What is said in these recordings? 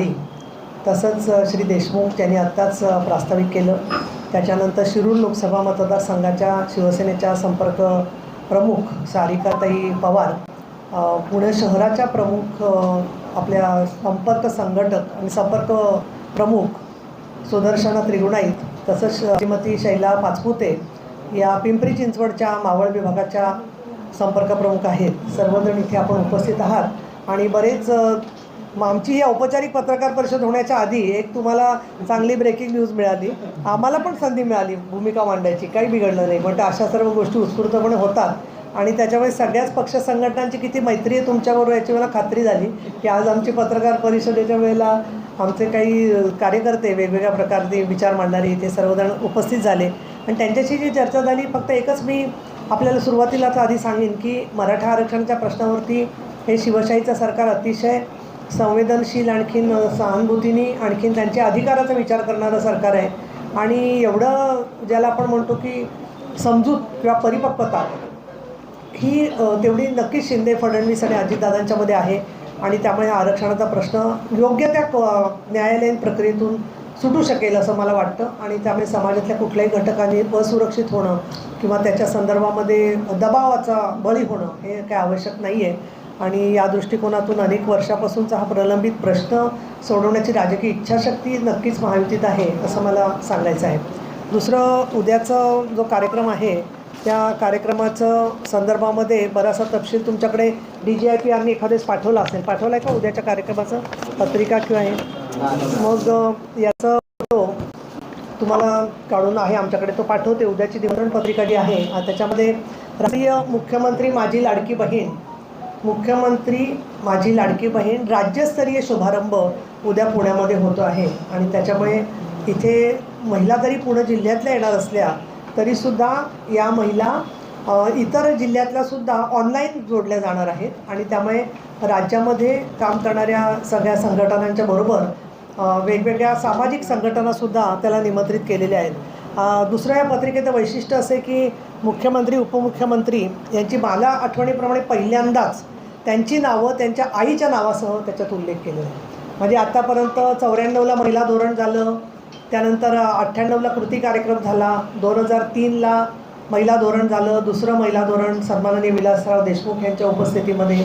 माळी तसंच श्री देशमुख यांनी आत्ताच प्रास्ताविक केलं. त्याच्यानंतर शिरूर लोकसभा मतदारसंघाच्या शिवसेनेच्या संपर्क प्रमुख सारिकाताई पवार पुणे शहराच्या प्रमुख आपल्या संपर्क संघटक आणि संपर्क प्रमुख सुदर्शना त्रिगुणाईत तसंच श्रीमती शैला पाचपुते या पिंपरी चिंचवडच्या मावळ विभागाच्या संपर्क प्रमुख आहेत. सर्वजण इथे आपण उपस्थित आहात आणि बरेच मग आमची ही औपचारिक पत्रकार परिषद होण्याच्या आधी एक तुम्हाला चांगली ब्रेकिंग न्यूज मिळाली. आम्हाला पण संधी मिळाली भूमिका मांडायची. काही बिघडलं नाही. पण अशा सर्व गोष्टी उत्स्फूर्तपणे होतात. आणि त्याच्यामुळे सगळ्याच पक्ष संघटनांची किती मैत्री आहे तुमच्याबरोबर याची मला खात्री झाली की आज आमची पत्रकार परिषदेच्या वेळेला आमचे काही कार्यकर्ते वेगवेगळ्या प्रकारचे विचार मांडणारे इथे सर्वजण उपस्थित झाले. आणि त्यांच्याशी जी चर्चा झाली फक्त एकच मी आपल्याला सुरुवातीलाच आधी सांगेन की मराठा आरक्षणाच्या प्रश्नावरती हे शिवशाहीचं सरकार अतिशय संवेदनशील आणखीन सहानुभूतीने आणखीन त्यांच्या अधिकाराचा विचार करणारं सरकार आहे. आणि एवढं ज्याला आपण म्हणतो की समजूत किंवा परिपक्वता ही तेवढी नक्कीच शिंदे फडणवीस आणि अजितदादांच्यामध्ये आहे. आणि त्यामुळे आरक्षणाचा प्रश्न योग्य त्या न्यायालयीन प्रक्रियेतून सुटू शकेल असं मला वाटतं. आणि त्यामुळे समाजातल्या कुठल्याही घटकांनी असुरक्षित होणं किंवा त्याच्या संदर्भामध्ये दबावाचा बळी होणं हे काय आवश्यक नाही आहे आणि या दृष्टिकोनातून अनेक वर्षापासूनचा हा प्रलंबित प्रश्न सोडवण्याची राजकीय इच्छाशक्ती नक्कीच महायुतीत आहे असं मला सांगायचं आहे. दुसरं उद्याचा जो कार्यक्रम आहे त्या कार्यक्रमाचं संदर्भामध्ये बराचसा तपशील तुमच्याकडे डी जी आय पी आम्ही एखादेच पाठवला असेल. पाठवला आहे का उद्याच्या कार्यक्रमाचं? पत्रिका किंवा हे? मग याचा याचं तो तुम्हाला काढून आहे आमच्याकडे तो पाठवते. उद्याची निमंत्रण पत्रिका जी आहे त्याच्यामध्ये राष्ट्रीय मुख्यमंत्री माझी लाडकी बहीण मुख्यमंत्री माझी लाडकी बहीण राज्यस्तरीय शुभारंभ उद्या पुण्यामध्ये होतो आहे. आणि त्याच्यामुळे इथे महिला जरी पुणे जिल्ह्यातल्या येणार असल्या तरीसुद्धा या महिला इतर जिल्ह्यातल्यासुद्धा ऑनलाईन जोडल्या जाणार आहेत. आणि त्यामुळे राज्यामध्ये काम करणाऱ्या सगळ्या संघटनांच्या बरोबर वेगवेगळ्या सामाजिक संघटनासुद्धा त्याला निमंत्रित केलेल्या आहेत. दुसरं या पत्रिकेचं वैशिष्ट्य असे की मुख्यमंत्री उपमुख्यमंत्री यांची मला आठवणीप्रमाणे पहिल्यांदाच त्यांची नावं त्यांच्या आईच्या नावासह त्याच्यात उल्लेख केलेला आहे. म्हणजे आत्तापर्यंत चौऱ्याण्णवला महिला धोरण झालं त्यानंतर अठ्ठ्याण्णवला कृती कार्यक्रम झाला दोन हजार तीनला महिला धोरण झालं दुसरं महिला धोरण सन्माननीय विलासराव देशमुख यांच्या उपस्थितीमध्ये.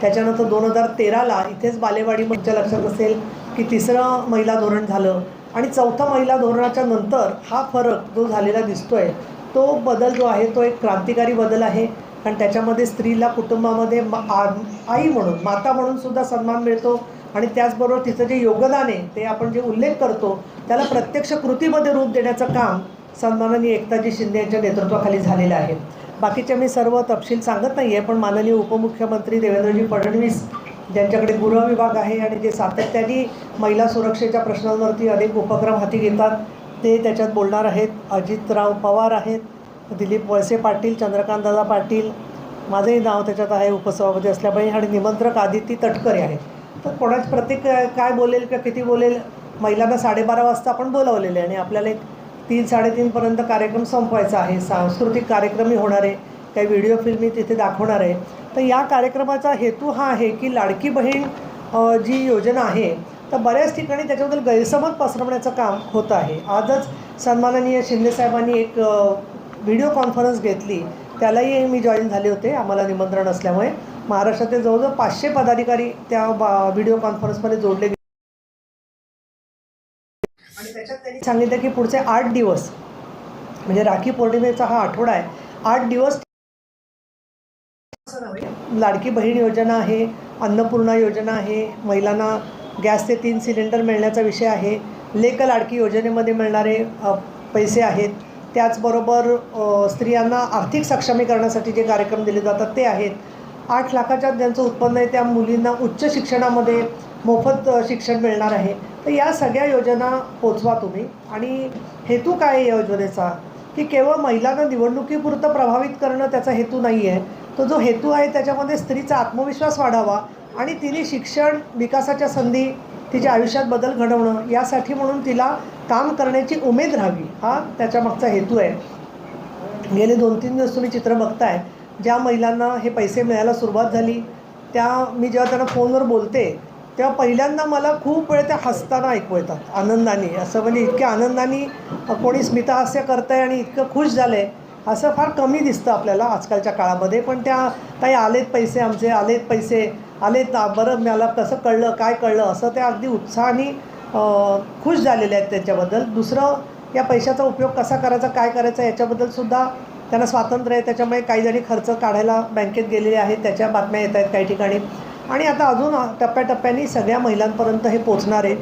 त्याच्यानंतर दोन हजार तेराला इथेच बालेवाडी तुमच्या लक्षात असेल की तिसरं महिला धोरण झालं. आणि चौथा महिला धोरणाच्या नंतर हा फरक जो झालेला दिसतोय तो बदल जो आहे तो एक क्रांतिकारी बदल आहे. कारण त्याच्यामध्ये स्त्रीला कुटुंबामध्ये आ- आई म्हणून माता म्हणून सुद्धा सन्मान मिळतो. आणि त्याचबरोबर तिचं जे योगदान आहे ते आपण जे उल्लेख करतो त्याला प्रत्यक्ष कृतीमध्ये रूप देण्याचं काम सन्माननीय एकताजी शिंदे यांच्या नेतृत्वाखाली झालेलं आहे. बाकीचे मी सर्व तपशील सांगत नाही आहे पण माननीय उपमुख्यमंत्री देवेंद्रजी फडणवीस ज्यांच्याकडे गृह विभाग आहे आणि जे सातत्याने महिला सुरक्षेच्या प्रश्नांवरती अनेक उपक्रम हाती घेतात ते त्याच्यात बोलणार आहेत. अजितराव पवार आहेत दिलीप वळसे पाटील चंद्रकांतदादा पाटील. माझंही नाव त्याच्यात आहे उपसभापती असल्यामुळे. आणि निमंत्रक आदिती तटकरे आहेत. तर कोणाच प्रत्येक काय बोलेल किंवा किती बोलेल? महिलांना साडेबारा वाजता आपण बोलावलेले आहे आणि आपल्याला एक तीन साडेतीनपर्यंत कार्यक्रम संपवायचा आहे. सांस्कृतिक कार्यक्रमही होणार आहे. काही व्हिडिओ फिल्मी तिथे दाखवणार आहे. तर या कार्यक्रमाचा हेतू हा आहे की लाडकी बहीण जी योजना आहे तर बऱ्याच ठिकाणी त्याच्याबद्दल गैरसमज पसरवण्याचं काम होतं आहे. आजच सन्माननीय शिंदेसाहेबांनी एक व्हिडिओ कॉन्फरन्स घेतली. त्यालाही मी जॉईन झाले होते आम्हाला निमंत्रण असल्यामुळे. महाराष्ट्रातील जवळजवळ पाचशे पदाधिकारी त्या बा- व्हिडिओ कॉन्फरन्समध्ये जोडले गेले. आणि त्याच्यात त्यांनी सांगितलं की पुढचे आठ दिवस म्हणजे राखी पौर्णिमेचा हा आठवडा आहे आठ दिवस लाडकी बहीण योजना आहे अन्नपूर्णा योजना आहे महिलांना गॅसचे तीन सिलेंडर मिळण्याचा विषय आहे लेख लाडकी योजनेमध्ये मिळणारे पैसे आहेत. त्याचबरोबर स्त्रियांना आर्थिक सक्षमीकरणासाठी जे कार्यक्रम दिले जातात ते आहेत. आठ लाखाच्या ज्यांचं उत्पन्न आहे त्या मुलींना उच्च शिक्षणामध्ये मोफत शिक्षण मिळणार आहे. तर या सगळ्या योजना पोचवा तुम्ही. आणि हेतू काय आहे या योजनेचा? की केवळ महिलांना निवडणुकीपुरतं प्रभावित करणं त्याचा हेतू नाही आहे तो जो हेतू आहे त्याच्यामध्ये स्त्रीचा आत्मविश्वास वाढावा आणि तिने शिक्षण विकासाच्या संधी तिच्या आयुष्यात बदल घडवणं यासाठी म्हणून तिला काम करण्याची उमेद राहावी हा त्याच्यामागचा हेतू आहे. गेले दोन तीन दिवस तुम्ही चित्र बघताय ज्या महिलांना हे पैसे मिळायला सुरुवात झाली त्या मी जेव्हा त्यांना फोनवर बोलते तेव्हा पहिल्यांदा मला खूप वेळ त्या हसताना ऐकू येतात आनंदाने. असं म्हणजे इतक्या आनंदाने कोणी स्मितहास्य करतं आहे आणि इतकं खुश झालं आहे असं फार कमी दिसतं आपल्याला आजकालच्या काळामध्ये पण त्या काही आलेत पैसे आमचे आलेत पैसे आलेत बरं मला कसं कळलं काय कळलं असं त्या अगदी उत्साहाने खुश झालेले आहेत त्याच्याबद्दल. दुसरं या पैशाचा उपयोग कसा करायचा काय करायचा याच्याबद्दल सुद्धा त्यांना स्वातंत्र्य आहे. त्याच्यामुळे काही जणी खर्च काढायला बँकेत गेलेले आहेत त्याच्या बातम्या येत आहेत काही ठिकाणी. आणि आता अजून टप्प्याटप्प्याने सगळ्या महिलांपर्यंत हे पोचणार आहे.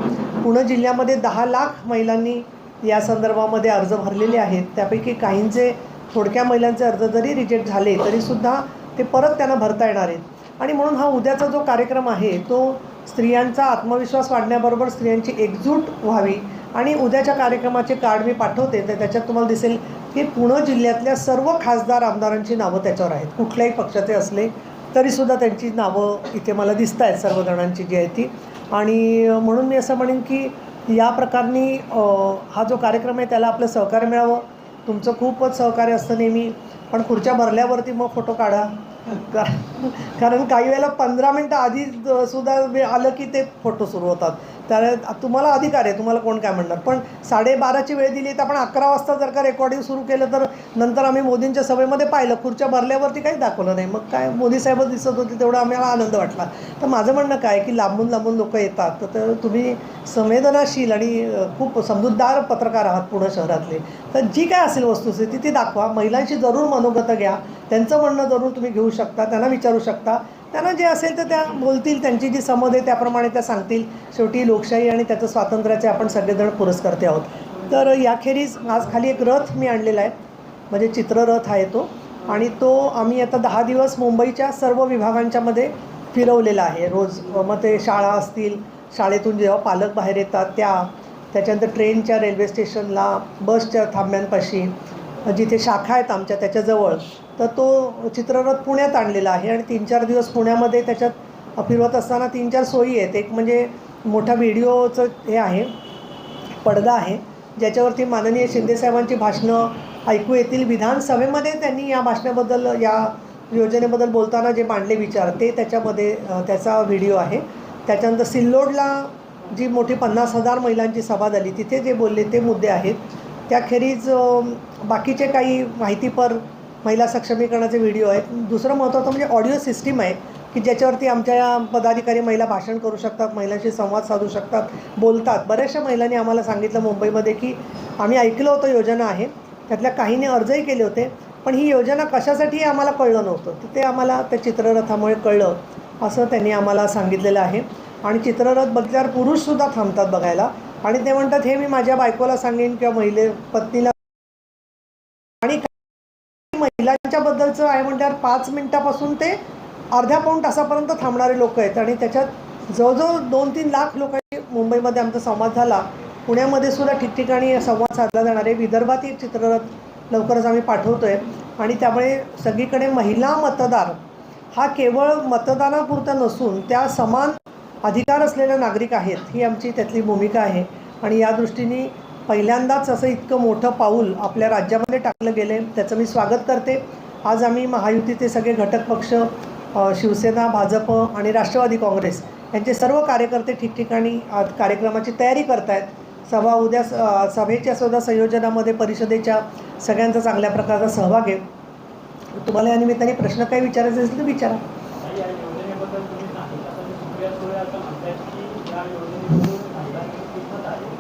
पुणे जिल्ह्यामध्ये दहा लाख महिलांनी या संदर्भामध्ये अर्ज भरलेले आहेत. त्यापैकी काहींचे थोडक्या महिलांचे अर्ज जरी रिजेक्ट झाले तरीसुद्धा ते परत त्यांना भरता येणार आहेत. आणि म्हणून हा उद्याचा जो कार्यक्रम आहे तो स्त्रियांचा आत्मविश्वास वाढण्याबरोबर स्त्रियांची एकजूट व्हावी आणि उद्याच्या कार्यक्रमाचे कार्ड मी पाठवते तर त्याच्यात तुम्हाला दिसेल की पुणे जिल्ह्यातल्या सर्व खासदार आमदारांची नावं त्याच्यावर आहेत. कुठल्याही पक्षाचे असले तरीसुद्धा त्यांची नावं इथे मला दिसत आहेत सर्वजणांची जी आहे ती. आणि म्हणून मी असं म्हणेन की या प्रकारनी हा जो कार्यक्रम आहे त्याला आपलं सहकार्य मिळावं. तुमचं खूपच सहकार्य असतं नेहमी पण खुर्च्या भरल्यावरती मग फोटो काढा. कारण कारण काही वेळेला पंधरा मिनटं आधी सुद्धा वे- आलं की ते फोटो सुरू होतात. तर तुम्हाला अधिकार आहे तुम्हाला कोण काय म्हणणार? पण साडेबाराची वेळ दिली तर आपण अकरा वाजता जर का रेकॉर्डिंग सुरू केलं तर नंतर आम्ही मोदींच्या सभेमध्ये पाहिलं खुर्च्या भरल्यावरती काहीच दाखवलं नाही. मग काय मोदी साहेबच दिसत होते तेवढा आम्हाला आनंद वाटला. तर माझं म्हणणं काय की लांबून लांबून लोक येतात तर- तुम्ही संवेदनाशील आणि खूप समजूतदार पत्रकार आहात पुणे शहरातले. तर जी काय असेल वस्तुस्थिती ती दाखवा. महिलांशी जरूर मनोगत घ्या. त्यांचं म्हणणं जरूर तुम्ही घेऊ शकता त्यांना विचारू शकता. त्यांना जे असेल तर त्या बोलतील त्यांची जी समज आहे त्याप्रमाणे त्या सांगतील. शेवटी लोकशाही आणि त्याचं स्वातंत्र्याचे आपण सगळेजण पुरस्कर्ते आहोत. तर याखेरीज आज खाली एक रथ मी आणलेला आहे. म्हणजे चित्ररथ आहे तो. आणि तो आम्ही आता दहा दिवस मुंबईच्या सर्व विभागांच्यामध्ये फिरवलेला आहे. रोज मग ते शाळा असतील शाळेतून जेव्हा पालक बाहेर येतात त्या त्याच्यानंतर ट्रेनच्या रेल्वे स्टेशनला बसच्या थांब्यांपाशी जिथे शाखा आहेत आमच्या त्याच्याजवळ तर तो चित्ररथ पुण्यात आणलेला आहे आणि तीन चार दिवस पुण्यामध्ये त्याच्यात फिरवत असताना तीन चार सोयी आहेत. एक म्हणजे मोठा व्हिडिओचं हे आहे पडदा आहे ज्याच्यावरती माननीय शिंदेसाहेबांची भाषणं ऐकू येतील. विधानसभेमध्ये त्यांनी या भाषणाबद्दल या योजनेबद्दल बोलताना जे मांडले विचार ते त्याच्यामध्ये त्याचा व्हिडिओ आहे. त्याच्यानंतर सिल्लोडला जी मोठी पन्नास हजार महिलांची सभा झाली तिथे जे बोलले ते मुद्दे आहेत. त्याखेरीज बाकीचे काही माहितीपर महिला सक्षमीकरणाचे व्हिडिओ आहेत. दुसरं महत्त्वाचं म्हणजे ऑडिओ सिस्टीम आहे की ज्याच्यावरती आमच्या पदाधिकारी महिला भाषण करू शकतात महिलांशी संवाद साधू शकतात बोलतात. बऱ्याचशा महिलांनी आम्हाला सांगितलं मुंबईमध्ये की आम्ही ऐकलं होतं योजना आहे त्यातल्या काहींनी अर्जही केले होते पण ही योजना कशासाठी आम्हाला कळलं नव्हतं. तर ते आम्हाला त्या चित्ररथामुळे कळलं असं त्यांनी आम्हाला सांगितलेलं आहे. आणि चित्ररथ बघितल्यावर पुरुषसुद्धा थांबतात बघायला. आणि ते म्हणतात हे मी माझ्या बायकोला सांगेन किंवा महिले पत्नीला आणि महिलांच्या बद्दलचं आहे म्हणतात पाच मिनटापासून ते अर्ध्या पाऊण तासापर्यंत थांबणारे लोक आहेत. आणि त्याच्यात जवळजवळ दोन तीन लाख लोकांनी मुंबईमध्ये आमचा संवाद झाला. पुण्यामध्ये सुद्धा ठिकठिकाणी संवाद साधला जाणार आहे. विदर्भातही चित्ररथ लवकरच आम्ही पाठवतो आहे आणि त्यामुळे सगळीकडे महिला मतदार हा केवळ मतदानापुरता नसून त्या समान अधिकार असलेल्या नागरिक आहेत ही आमची त्यातली भूमिका आहे. आणि या दृष्टीने पहिल्यांदाच असं इतकं मोठं पाऊल आपल्या राज्यामध्ये टाकलं गेलं आहे त्याचं मी स्वागत करते. आज आम्ही महायुतीचे सगळे घटक पक्ष शिवसेना भाजप आणि राष्ट्रवादी काँग्रेस यांचे सर्व कार्यकर्ते ठिकठिकाणी आज कार्यक्रमाची तयारी करत आहेत सभा उद्या सभेच्या सुद्धा संयोजनामध्ये परिषदेच्या सगळ्यांचा चांगल्या प्रकारचा सहभाग आहे. तुम्हाला या निमित्ताने प्रश्न काही विचारायचे असेल तर विचारा या योजनेबद्दल तुम्ही सांगितलं पण सुप्रिया सुळे असं म्हणतायत की या योजनेतून महिलांची किंमत आहे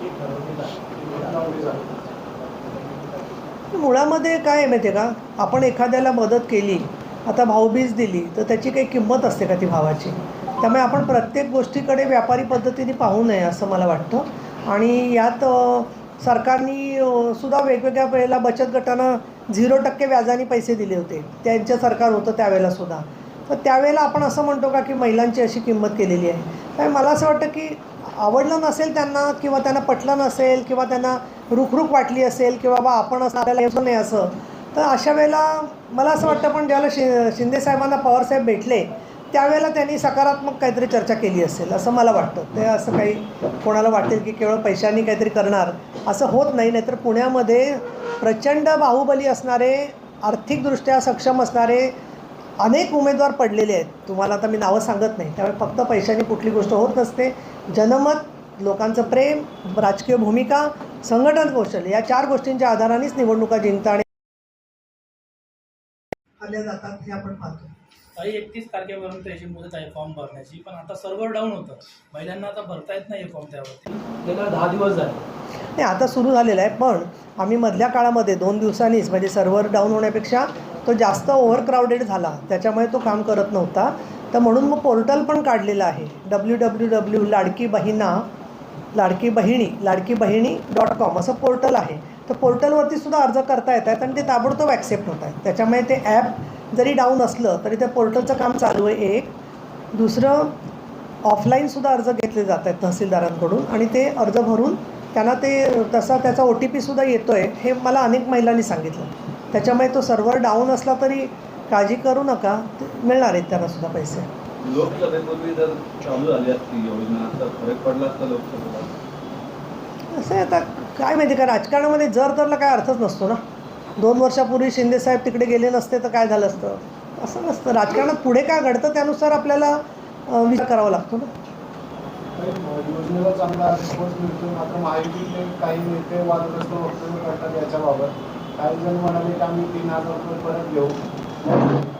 ती ठरवली जाते मुळामध्ये काय आहे माहिती आहे का? आपण एखाद्याला मदत केली आता भाऊबीज दिली तर त्याची काही किंमत असते का ती भावाची? त्यामुळे आपण प्रत्येक गोष्टीकडे व्यापारी पद्धतीने पाहू नये असं मला वाटतं. आणि यात सरकारनी सुद्धा वेगवेगळ्या वेळेला बचत गटांना झिरो टक्के व्याजाने पैसे दिले होते. त्यांचं सरकार होतं त्यावेळेला सुद्धा. तर त्यावेळेला आपण असं म्हणतो का की महिलांची अशी किंमत केलेली आहे? मला असं वाटतं की आवडलं नसेल त्यांना किंवा त्यांना पटलं नसेल किंवा त्यांना रुखरुख वाटली असेल किंवा बाबा आपण असं आपल्याला येऊ नाही असं तर अशा वेळेला मला असं वाटतं पण ज्यावेळेला शि शिंदे साहेबांना पवारसाहेब भेटले त्यावेळेला त्यांनी सकारात्मक काहीतरी चर्चा केली असेल असं मला वाटतं. ते असं काही कोणाला वाटेल की केवळ पैशांनी काहीतरी करणार असं होत नाही. नाहीतर पुण्यामध्ये प्रचंड बाहुबली असणारे आर्थिकदृष्ट्या सक्षम असणारे अनेक उमेदवार पडलेले आहेत. तुम्हाला आता मी नावं सांगत नाही. त्यामुळे फक्त पैशाने कुठली गोष्ट होत नसते. जनमत लोकांचं प्रेम राजकीय भूमिका संघटन कौशल्य या चार गोष्टींच्या आधारानेच निवडणुका जिंकता आणि आल्या जातात हे आपण पाहतो. काही एकतीस तारखेपर्यंत याची मुदत आहे फॉर्म भरण्याची. पण आता सर्व्हर डाऊन होतं. महिलांना आता भरता येत नाही फॉर्म त्यावरती. गेल्या दहा दिवस झाले. नाही आता सुरू झालेला आहे पण आम्ही मधल्या काळामध्ये दोन दिवसांनीच म्हणजे सर्व्हर डाऊन होण्यापेक्षा तो जास्त ओव्हरक्राऊडेड झाला. त्याच्यामुळे तो काम करत नव्हता. तर म्हणून मग पोर्टल पण काढलेलं आहे. डब्ल्यू डब्ल्यू डब्ल्यू लाडकी बहिणा लाडकी बहिणी लाडकी बहिणी डॉट कॉम असं पोर्टल आहे. तर पोर्टलवरती सुद्धा अर्ज करता येत आहेत आणि ते ताबडतोब ॲक्सेप्ट होत आहेत. त्याच्यामुळे ते ॲप जरी डाऊन असलं तरी त्या पोर्टलचं काम चालू आहे एक. दुसरं ऑफलाईनसुद्धा अर्ज घेतले जात आहेत तहसीलदारांकडून आणि ते अर्ज भरून त्यांना ते तसा त्याचा ओ टी पीसुद्धा येतो आहे हे मला अनेक महिलांनी सांगितलं. त्याच्यामुळे तो सर्व्हर डाऊन असला तरी काळजी करू नका ते मिळणार आहेत त्यांना सुद्धा पैसे. लोकसभेपूर्वी जर चालू झाली असती योजना तर फरक पडला असता लोकसभेला? असं आता काय माहिती का राजकारणामध्ये जर तरला काय अर्थच नसतो ना. दोन वर्षापूर्वी शिंदेसाहेब तिकडे गेले नसते तर काय झालं असतं? असं नसतं. राजकारणात पुढे काय घडतं त्यानुसार आपल्याला विचार करावा लागतो ना. योजनेला चांगला रिस्पॉन्स मिळतो मात्र माहितीचे काही नेते वादग्रस्त वक्तव्य करतात याच्याबाबत. काही जण म्हणाले की आम्ही तीन हजार रुपये परत घेऊ.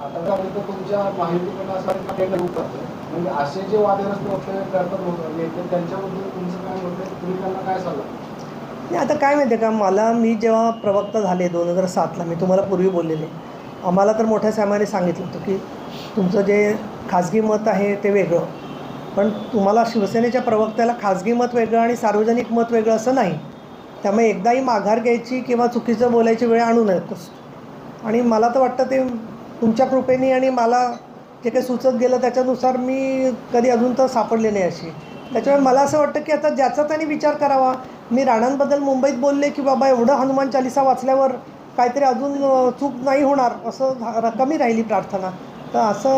आता काय तुमच्या तुमच्या पण असं काही करतो म्हणजे असे जे वादग्रस्त वक्तव्य करतात लोक नेते त्यांच्याबद्दल तुमचं काय मत तुम्ही त्यांना काय सांगा नाही आता काय माहिती आहे का? मला मी जेव्हा प्रवक्ता झाले दोन हजार सातला मी तुम्हाला पूर्वी बोललेले. आम्हाला तर मोठ्या साहेबांनी सांगितलं होतं की तुमचं जे खाजगी मत आहे ते वेगळं. पण तुम्हाला शिवसेनेच्या प्रवक्त्याला खाजगी मत वेगळं आणि सार्वजनिक मत वेगळं असं नाही. त्यामुळे एकदाही माघार घ्यायची किंवा चुकीचं बोलायची वेळ आणू नयेतच आणि मला तर वाटतं ते तुमच्या कृपेने आणि मला जे काही सुचत गेलं त्याच्यानुसार मी कधी अजून तर सापडले नाही अशी. त्याच्यामुळे मला असं वाटतं की आता ज्याचा त्यांनी विचार करावा. मी राणांबद्दल मुंबईत बोलले की बाबा एवढं हनुमान चालिसा वाचल्यावर काहीतरी अजून चूक नाही होणार असं कमी राहिली प्रार्थना. तर असं